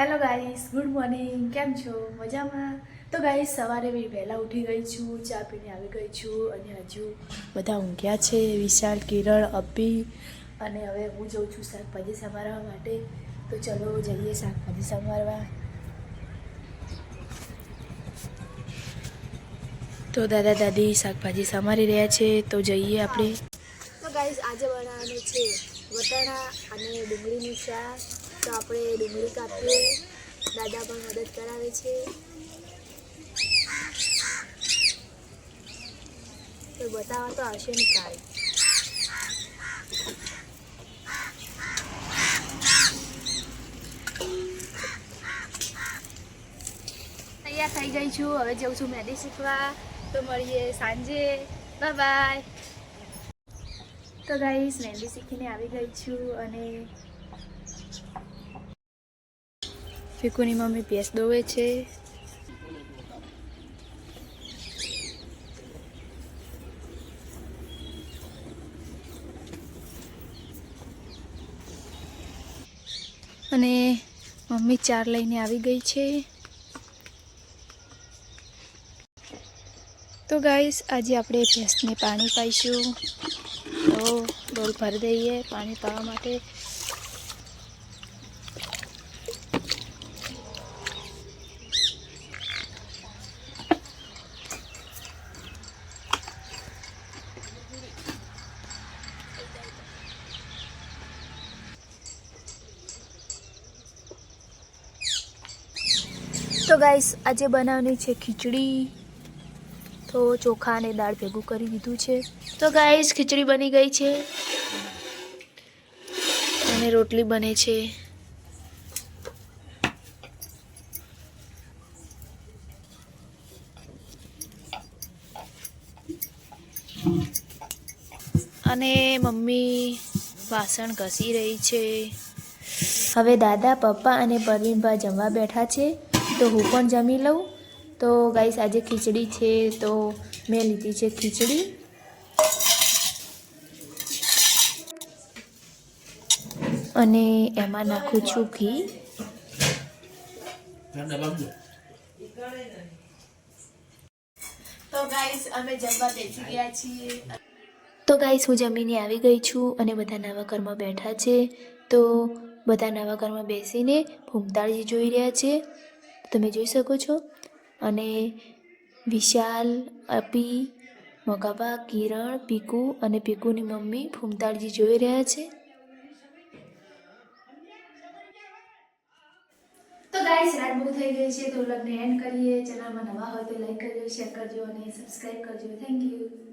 Hello guys good morning કેમ છો? મજામાં? તો ગાઈસ સવારે મેં વહેલા ઉઠી ગઈ છું, ચા પીને આવી ગઈ છું અને હજુ બધા ઊંઘ્યા છે. વિશાલ, કિરણ અપી અને હવે હું જઉં છું શાકભાજી સમારવા માટે. તો ચલો જઈએ શાકભાજી સમારવા તો દાદા, દાદી શાકભાજી સમારી રહ્યા છે. તો જઈએ આપણે. તો ગાઈસ આજે બનાવવાનું છે વટાણા અને ડુંગળીનું શાક. તો આપણે ડુંગળી કાપીએ. દાદા પણ મદદ કરાવે છે. તો બતાવવા તો આવશે ને કાલે. તૈયાર થઈ ગઈ છું. હવે જઉં છું મહેંદી શીખવા. તો મળીએ સાંજે. Bye bye. તો ગાઈસ મહેંદી શીખીને આવી ગઈ છું અને ફીકુની મમ્મી ભેંસ દોવે છે. અને મમ્મી ચાર લઈને આવી ગઈ છે. તો ગાઈસ આજે આપણે ભેંસને પાણી પાઈશું. તો ડોલ ભરી દઈએ પાણી પાવા માટે. તો ગાઈસ આજે બનાવવાની છે ખીચડી. તો ચોખા અને દાળ ભેગું કરી દીધું છે. તો ગાઈસ ખીચડી બની ગઈ છે. અને રોટલી બને છે. અને મમ્મી વાસણ ઘસી રહી છે. હવે દાદા, પપ્પા અને પરવીનભાઈ જમવા બેઠા છે. તો હું પણ જમી લઉં. તો ગાઈસ આજે ખીચડી છે તો મેં લીધી છે ખીચડી. અને એમાં નાખું છું ઘી. તો ગાઈસ અમે જમવા બેસી ગયા છીએ. તો ગાઈસ હું જમીને આવી ગઈ છું અને બધા નવા ઘરમાં બેઠા છે. તો બધા નવા ઘરમાં બેસીને ભૂમતાળજી જોઈ રહ્યા છે. તમે જોઈ શકો છો. અને વિશાલ, અપી, મગાબા, કિરણ, પીકુ અને પીકુની મમ્મી ભૂમતાળજી જોઈ રહ્યા છે. તો ગાઈસ, રાત બહુ થઈ ગઈ છે. તો લગ્ન એન્ડ કરીએ. ચેનલમાં નવા હોય તો લાઈક કરજો શેર કરજો અને સબસ્ક્રાઈબ કરજો. Thank you